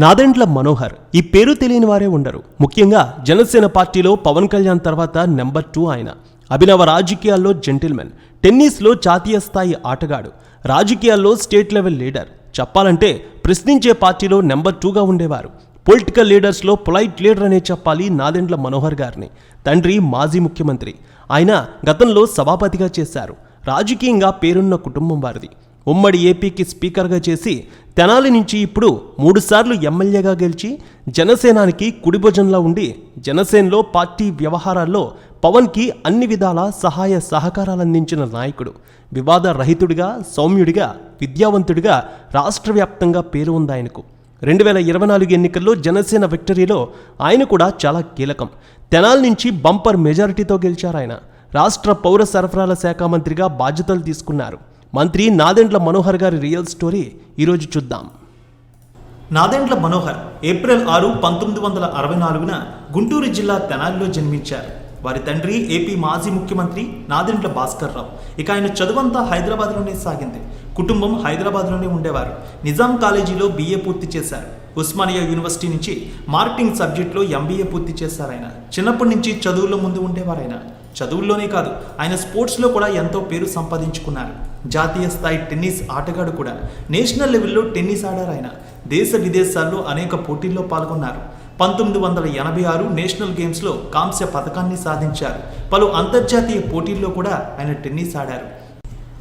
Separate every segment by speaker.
Speaker 1: నాదెండ్ల మనోహర్. ఈ పేరు తెలియని వారే ఉండరు. ముఖ్యంగా జనసేన పార్టీలో పవన్ కళ్యాణ్ తర్వాత నెంబర్ టూ ఆయన. అభినవ రాజకీయాల్లో జెంటిల్మెన్. టెన్నిస్లో జాతీయ స్థాయి ఆటగాడు. రాజకీయాల్లో స్టేట్ లెవెల్ లీడర్. చెప్పాలంటే ప్రశ్నించే పార్టీలో నెంబర్ టూగా ఉండేవారు. పొలిటికల్ లీడర్స్లో పొలైట్ లీడర్ అనే చెప్పాలి నాదెండ్ల మనోహర్ గారిని. తండ్రి మాజీ ముఖ్యమంత్రి. ఆయన గతంలో సభాపతిగా చేశారు. రాజకీయంగా పేరున్న కుటుంబం వారిది. ఉమ్మడి ఏపీకి స్పీకర్గా చేసి తెనాలి నుంచి ఇప్పుడు మూడుసార్లు ఎమ్మెల్యేగా గెలిచి జనసేనానికి కుడిభుజంలా ఉండి జనసేనలో పార్టీ వ్యవహారాల్లో పవన్కి అన్ని విధాల సహాయ సహకారాలు అందించిన నాయకుడు. వివాద రహితుడిగా సౌమ్యుడిగా విద్యావంతుడిగా రాష్ట్ర వ్యాప్తంగా పేరు ఉంది ఆయనకు. రెండు వేల ఇరవై నాలుగు ఎన్నికల్లో జనసేన విక్టరీలో ఆయన కూడా చాలా కీలకం. తెనాలి నుంచి బంపర్ మెజారిటీతో గెలిచారు ఆయన. రాష్ట్ర పౌర సరఫరాల శాఖ మంత్రిగా బాధ్యతలు తీసుకున్నారు. మంత్రి నాదెండ్ల మనోహర్ గారి రియల్ స్టోరీ ఈరోజు చూద్దాం.
Speaker 2: నాదెండ్ల మనోహర్ ఏప్రిల్ ఆరు పంతొమ్మిది వందల అరవై నాలుగున గుంటూరు జిల్లా తెనాలిలో జన్మించారు. వారి తండ్రి ఏపీ మాజీ ముఖ్యమంత్రి నాదెండ్ల భాస్కర్ రావు. ఇక ఆయన చదువంతా హైదరాబాద్లోనే సాగింది. కుటుంబం హైదరాబాద్లోనే ఉండేవారు. నిజాం కాలేజీలో బీఏ పూర్తి చేశారు. ఉస్మానియా యూనివర్సిటీ నుంచి మార్కెటింగ్ సబ్జెక్టులో ఎంబీఏ పూర్తి చేశారు ఆయన. చిన్నప్పటి నుంచి చదువుల్లో ముందు ఉండేవారు చదువుల్లోనే కాదు ఆయన స్పోర్ట్స్లో కూడా ఎంతో పేరు సంపాదించుకున్నారు. జాతీయ స్థాయి టెన్నిస్ ఆటగాడు కూడా. నేషనల్ లెవెల్లో టెన్నిస్ ఆడారు ఆయన. దేశ విదేశాల్లో అనేక పోటీల్లో పాల్గొన్నారు. పంతొమ్మిది వందల ఎనభై ఆరు నేషనల్ గేమ్స్లో కాంస్య పథకాన్ని సాధించారు. పలు అంతర్జాతీయ పోటీల్లో కూడా ఆయన టెన్నిస్ ఆడారు.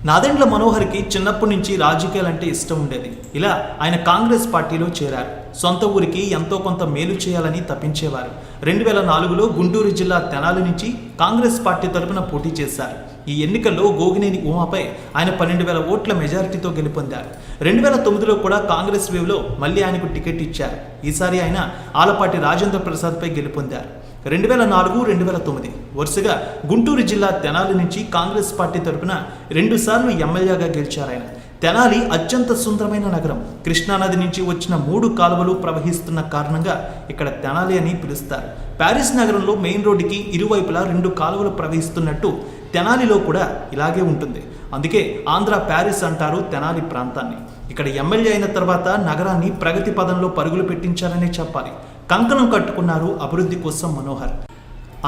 Speaker 2: నాదెండ్ల మనోహర్కి చిన్నప్పటి నుంచి రాజకీయాలంటే ఇష్టం ఉండేది. ఇలా ఆయన కాంగ్రెస్ పార్టీలో చేరారు. సొంత ఊరికి ఎంతో కొంత మేలు చేయాలని తప్పించేవారు రెండు వేల నాలుగులో గుంటూరు జిల్లా తెనాలి నుంచి కాంగ్రెస్ పార్టీ తరపున పోటీ చేశారు. ఈ ఎన్నికల్లో గోగినేని ఉమాపై ఆయన పన్నెండు వేల ఓట్ల మెజారిటీతో గెలుపొందారు. రెండు వేల తొమ్మిదిలో కూడా కాంగ్రెస్ వేవ్లో మళ్ళీ ఆయనకు టికెట్ ఇచ్చారు. ఈసారి ఆయన ఆలపాటి రాజేంద్ర ప్రసాద్పై గెలుపొందారు. రెండు వేల నాలుగు రెండు వేల తొమ్మిది. వరుసగా గుంటూరు జిల్లా తెనాలి నుంచి కాంగ్రెస్ పార్టీ తరపున రెండుసార్లు ఎమ్మెల్యేగా గెలిచారాయన తెనాలి అత్యంత సుందరమైన నగరం. కృష్ణానది నుంచి వచ్చిన మూడు కాలువలు ప్రవహిస్తున్న కారణంగా ఇక్కడ తెనాలి అని పిలుస్తారు. ప్యారిస్ నగరంలో మెయిన్ రోడ్డుకి ఇరువైపులా రెండు కాలువలు ప్రవహిస్తున్నట్టు తెనాలిలో కూడా ఇలాగే ఉంటుంది. అందుకే ఆంధ్ర ప్యారిస్ అంటారు తెనాలి ప్రాంతాన్ని. ఇక్కడ ఎమ్మెల్యే అయిన తర్వాత నగరాన్ని ప్రగతి పదంలో పరుగులు పెట్టించారనే చెప్పాలి. కంకణం కట్టుకున్నారు అభివృద్ధి కోసం మనోహర్.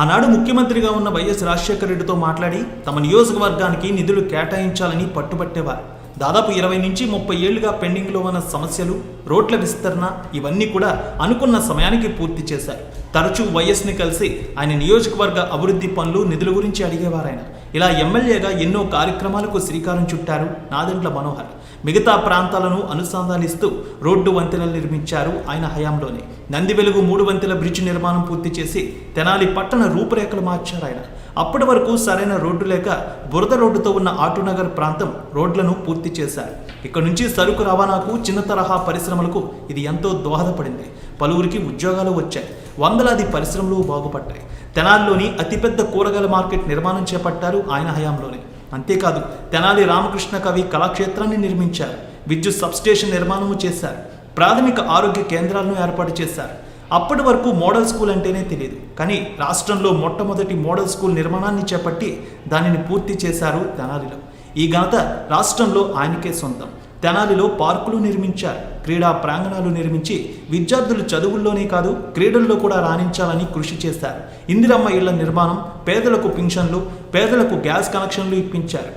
Speaker 2: ఆనాడు ముఖ్యమంత్రిగా ఉన్న వైఎస్ రాజశేఖర రెడ్డితో మాట్లాడి తమ నియోజకవర్గానికి నిధులు కేటాయించాలని పట్టుబట్టేవారు. దాదాపు ఇరవై నుంచి ముప్పై ఏళ్ళుగా పెండింగ్లో ఉన్న సమస్యలు రోడ్ల విస్తరణ ఇవన్నీ కూడా అనుకున్న సమయానికి పూర్తి చేశారు. తరచూ వైఎస్ని కలిసి ఆయన నియోజకవర్గ అభివృద్ధి పనులు నిధుల గురించి అడిగేవారు ఆయన ఇలా ఎమ్మెల్యేగా ఎన్నో కార్యక్రమాలకు శ్రీకారం చుట్టారు నాదెండ్ల మనోహర్. మిగతా ప్రాంతాలను అనుసంధానిస్తూ రోడ్డు వంతెనలు నిర్మించారు ఆయన హయాంలోనే. నంది వెలుగు మూడు వంతెల బ్రిడ్జ్ నిర్మాణం పూర్తి చేసి తెనాలి పట్టణ రూపురేఖలు మార్చారు ఆయన. అప్పటి వరకు సరైన రోడ్డు లేక బురద రోడ్డుతో ఉన్న ఆటోనగర్ ప్రాంతం రోడ్లను పూర్తి చేశారు. ఇక్కడ నుంచి సరుకు రవాణాకు చిన్న తరహా పరిశ్రమలకు ఇది ఎంతో దోహదపడింది. పలువురికి ఉద్యోగాలు వచ్చాయి. వందలాది పరిశ్రమలు బాగుపడ్డాయి. తెనాలిలోని అతిపెద్ద కూరగాయల మార్కెట్ నిర్మాణం చేపట్టారు ఆయన హయాంలోనే. అంతేకాదు తెనాలి రామకృష్ణ కవి కళాక్షేత్రాన్ని నిర్మించారు విద్యుత్ సబ్స్టేషన్ నిర్మాణము చేశారు ప్రాథమిక ఆరోగ్య కేంద్రాలను ఏర్పాటు చేశారు. అప్పటి వరకు మోడల్ స్కూల్ అంటేనే తెలియదు కానీ రాష్ట్రంలో మొట్టమొదటి మోడల్ స్కూల్ నిర్మాణాన్ని చేపట్టి దానిని పూర్తి చేశారు తెనాలిలో. ఈ ఘనత రాష్ట్రంలో ఆయనకే సొంతం. తెనాలిలో పార్కులు నిర్మించారు క్రీడా ప్రాంగణాలు నిర్మించి విద్యార్థులు చదువుల్లోనే కాదు క్రీడల్లో కూడా రాణించాలని కృషి చేశారు. ఇందిరమ్మ ఇళ్ళ నిర్మాణం పేదలకు పింఛన్లు పేదలకు గ్యాస్ కనెక్షన్లు ఇప్పించారు.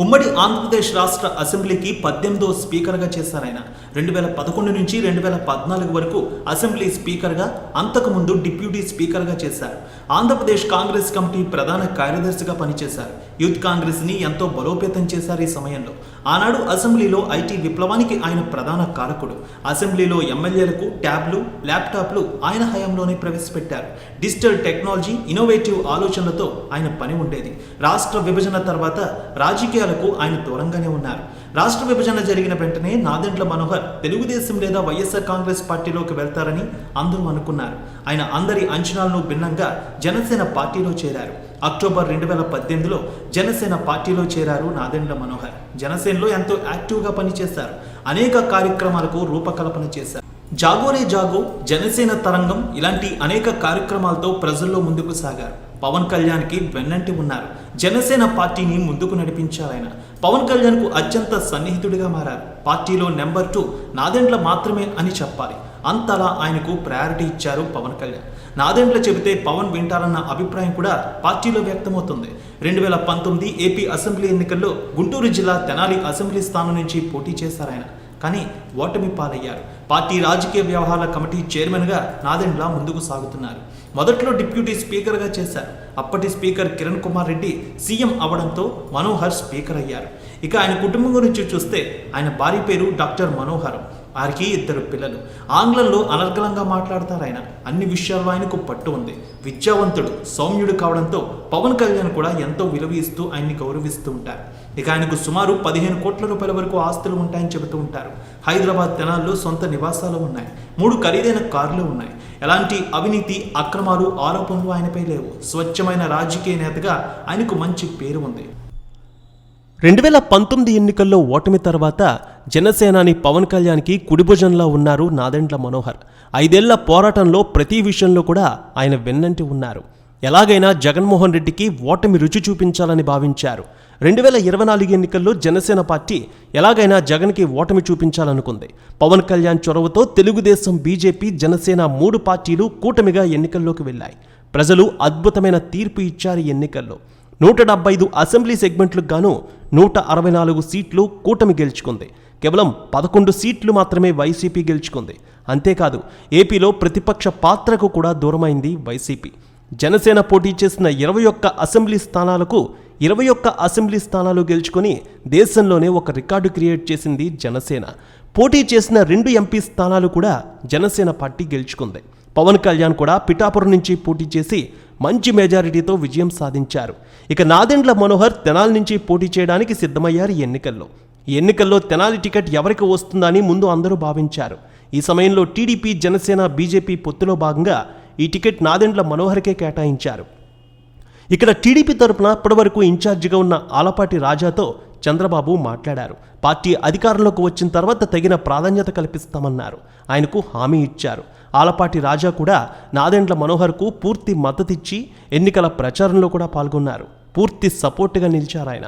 Speaker 2: ఉమ్మడి ఆంధ్రప్రదేశ్ రాష్ట్ర అసెంబ్లీకి పద్దెనిమిదో స్పీకర్గా చేశారు ఆయన. రెండు వేల పదకొండు నుంచి రెండు వేల పద్నాలుగు వరకు అసెంబ్లీ స్పీకర్గా అంతకుముందు డిప్యూటీ స్పీకర్గా చేశారు. ఆంధ్రప్రదేశ్ కాంగ్రెస్ కమిటీ ప్రధాన కార్యదర్శిగా పనిచేశారు. యూత్ కాంగ్రెస్ని ఎంతో బలోపేతం చేశారు ఈ సమయంలో. ఆనాడు అసెంబ్లీలో ఐటీ విప్లవానికి ఆయన ప్రధాన కారకుడు. అసెంబ్లీలో ఎమ్మెల్యేలకు ట్యాబ్లు ల్యాప్టాప్లు ఆయన హయాంలోనే ప్రవేశపెట్టారు. డిజిటల్ టెక్నాలజీ ఇన్నోవేటివ్ ఆలోచనలతో ఆయన పని ఉండేది. రాష్ట్ర విభజన తర్వాత రాజకీయాలకు ఆయన దూరంగానే ఉన్నారు. రాష్ట్ర విభజన జరిగిన వెంటనే నాదెండ్ల మనోహర్ తెలుగుదేశం లేదా వైఎస్ఆర్ కాంగ్రెస్ పార్టీలోకి వెళ్తారని అందరూ అనుకున్నారు. ఆయన అందరి అంచనాలను భిన్నంగా జనసేన పార్టీలో చేరారు. అక్టోబర్ రెండు వేల పద్దెనిమిదిలో జనసేన పార్టీలో చేరారు నాదెండ్ల మనోహర్. జనసేనలో ఎంతో యాక్టివ్గా పనిచేశారు. అనేక కార్యక్రమాలకు రూపకల్పన చేశారు. జాగోరే జాగో జనసేన తరంగం ఇలాంటి అనేక కార్యక్రమాలతో ప్రజల్లో ముందుకు సాగారు. పవన్ కళ్యాణ్కి వెన్నంటి ఉన్నారు. జనసేన పార్టీని ముందుకు నడిపించారాయన పవన్ కళ్యాణ్కు అత్యంత సన్నిహితుడిగా మారారు. పార్టీలో నెంబర్ టూ నాదెండ్ల మాత్రమే అని చెప్పాలి. అంతలా ఆయనకు ప్రయారిటీ ఇచ్చారు పవన్ కళ్యాణ్. నాదెండ్ల చెబితే పవన్ వింటారన్న అభిప్రాయం కూడా పార్టీలో వ్యక్తమవుతుంది. రెండు వేల పంతొమ్మిది ఏపీ అసెంబ్లీ ఎన్నికల్లో గుంటూరు జిల్లా తెనాలి అసెంబ్లీ స్థానం నుంచి పోటీ చేశారు ఆయన. కానీ ఓటమి పాలయ్యారు. పార్టీ రాజకీయ వ్యవహారాల కమిటీ చైర్మన్గా నాదెండ్లా ముందుకు సాగుతున్నారు. మొదట్లో డిప్యూటీ స్పీకర్గా చేశారు. అప్పటి స్పీకర్ కిరణ్ కుమార్ రెడ్డి సీఎం అవడంతో మనోహర్ స్పీకర్ అయ్యారు. ఇక ఆయన కుటుంబం గురించి చూస్తే ఆయన భార్య పేరు డాక్టర్ మనోహర్. వారికి ఇద్దరు పిల్లలు. ఆంగ్లంలో అనర్గలంగా మాట్లాడతారు ఆయన. అన్ని విషయాల్లో ఆయనకు పట్టు ఉంది. విద్యావంతుడు సౌమ్యుడు కావడంతో పవన్ కళ్యాణ్ కూడా ఎంతో విలువ ఇస్తూ ఆయన్ని గౌరవిస్తూ ఉంటారు. ఇక ఆయనకు సుమారు పదిహేను కోట్ల రూపాయల వరకు ఆస్తులు ఉంటాయని చెబుతూ ఉంటారు. హైదరాబాద్ తెనాల్లో సొంత నివాసాలు ఉన్నాయి. మూడు ఖరీదైన కార్లు ఉన్నాయి. ఎలాంటి అవినీతి అక్రమాలు ఆరోపణలు ఆయనపై లేవు. స్వచ్ఛమైన రాజకీయ నేతగా ఆయనకు మంచి పేరు ఉంది.
Speaker 1: రెండు వేల పంతొమ్మిది ఎన్నికల్లో ఓటమి తర్వాత జనసేనాని పవన్ కళ్యాణ్కి కుడిభుజంలో ఉన్నారు నాదెండ్ల మనోహర్. ఐదేళ్ళ పోరాటంలో ప్రతి విషయంలో కూడా ఆయన వెన్నంటి ఉన్నారు. ఎలాగైనా జగన్మోహన్ రెడ్డికి ఓటమి రుచి చూపించాలని భావించారు. రెండు వేల ఇరవై నాలుగు ఎన్నికల్లో జనసేన పార్టీ ఎలాగైనా జగన్కి ఓటమి చూపించాలనుకుంది. పవన్ కళ్యాణ్ చొరవతో తెలుగుదేశం బీజేపీ జనసేన మూడు పార్టీలు కూటమిగా ఎన్నికల్లోకి వెళ్ళాయి. ప్రజలు అద్భుతమైన తీర్పు ఇచ్చారు ఈ ఎన్నికల్లో. నూట డెబ్బై ఐదు అసెంబ్లీ సెగ్మెంట్లకు గాను నూట అరవై నాలుగు సీట్లు కూటమి గెలుచుకుంది. కేవలం పదకొండు సీట్లు మాత్రమే వైసీపీ గెలుచుకుంది. అంతేకాదు ఏపీలో ప్రతిపక్ష పాత్రకు కూడా దూరమైంది వైసీపీ. జనసేన పోటీ చేసిన ఇరవై ఒక్క అసెంబ్లీ స్థానాలకు ఇరవై ఒక్క అసెంబ్లీ స్థానాలు గెలుచుకొని దేశంలోనే ఒక రికార్డు క్రియేట్ చేసింది జనసేన. పోటీ చేసిన రెండు ఎంపీ స్థానాలు కూడా జనసేన పార్టీ గెలుచుకుంది. పవన్ కళ్యాణ్ కూడా పిఠాపురం నుంచి పోటీ చేసి మంచి మెజారిటీతో విజయం సాధించారు. ఇక నాదెండ్ల మనోహర్ తెనాలి నుంచి పోటీ చేయడానికి సిద్ధమయ్యారు ఈ ఎన్నికల్లో. ఈ ఎన్నికల్లో తెనాలి టికెట్ ఎవరికి వస్తుందని ముందు అందరూ భావించారు. ఈ సమయంలో టీడీపీ జనసేన బీజేపీ పొత్తులో భాగంగా ఈ టికెట్ నాదెండ్ల మనోహర్కే కేటాయించారు. ఇక్కడ టీడీపీ తరపున ఇప్పటివరకు ఇన్ఛార్జిగా ఉన్న ఆలపాటి రాజాతో చంద్రబాబు మాట్లాడారు. పార్టీ అధికారంలోకి వచ్చిన తర్వాత తగిన ప్రాధాన్యత కల్పిస్తామన్నారు. ఆయనకు హామీ ఇచ్చారు. ఆలపాటి రాజా కూడా నాదెండ్ల మనోహర్కు పూర్తి మద్దతిచ్చి ఎన్నికల ప్రచారంలో కూడా పాల్గొన్నారు. పూర్తి సపోర్టుగా నిలిచారు ఆయన.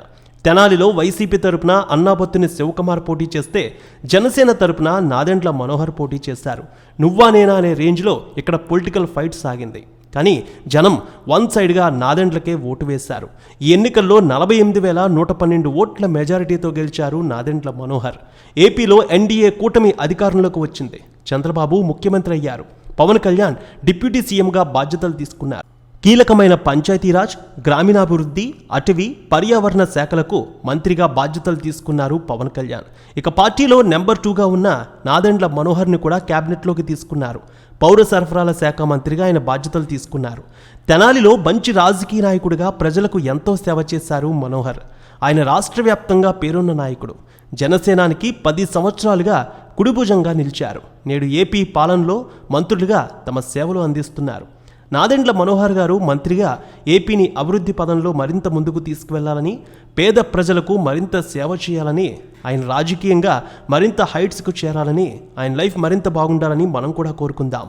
Speaker 1: తెనాలిలో వైసీపీ తరపున అన్నాబొత్తిని శివకుమార్ పోటీ చేస్తే జనసేన తరపున నాదెండ్ల మనోహర్ పోటీ చేశారు. నువ్వా నేనా అనే రేంజ్లో ఇక్కడ పొలిటికల్ ఫైట్ సాగింది. కానీ జనం వన్ సైడ్గా నాదెండ్లకే ఓటు వేశారు. ఈ ఎన్నికల్లో నలభై ఎనిమిది వేల నూట పన్నెండు ఓట్ల మెజారిటీతో గెలిచారు నాదెండ్ల మనోహర్. ఏపీలో ఎన్డీఏ కూటమి అధికారంలోకి వచ్చింది. చంద్రబాబు ముఖ్యమంత్రి అయ్యారు. పవన్ కళ్యాణ్ డిప్యూటీ సీఎంగా బాధ్యతలు తీసుకున్నారు. కీలకమైన పంచాయతీరాజ్ గ్రామీణాభివృద్ధి అటవీ పర్యావరణ శాఖలకు మంత్రిగా బాధ్యతలు తీసుకున్నారు పవన్ కళ్యాణ్. ఇక పార్టీలో నెంబర్ టూగా ఉన్న నాదెండ్ల మనోహర్ని కూడా క్యాబినెట్లోకి తీసుకున్నారు. పౌర సరఫరాల శాఖ మంత్రిగా ఆయన బాధ్యతలు తీసుకున్నారు. తెనాలిలో మంచి రాజకీయ నాయకుడిగా ప్రజలకు ఎంతో సేవ చేశారు మనోహర్. ఆయన రాష్ట్ర వ్యాప్తంగా పేరున్న నాయకుడు. జనసేనానికి పది సంవత్సరాలుగా కుడిభుజంగా నిలిచారు. నేడు ఏపీ పాలనలో మంత్రులుగా తమ సేవలు అందిస్తున్నారు. నాదెండ్ల మనోహర్ గారు మంత్రిగా ఏపీని అభివృద్ధి పదంలో మరింత ముందుకు తీసుకువెళ్ళాలని పేద ప్రజలకు మరింత సేవ చేయాలని ఆయన రాజకీయంగా మరింత హైట్స్కు చేరాలని ఆయన లైఫ్ మరింత బాగుండాలని మనం కూడా కోరుకుందాం.